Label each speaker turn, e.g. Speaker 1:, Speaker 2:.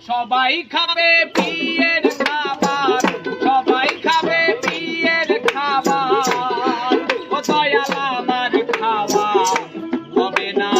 Speaker 1: সবাই খাবে বিয়ের খাবার সবাই খাবে বিয়ের খাবার। ও দয়াল আমার খাওয়া হবে না।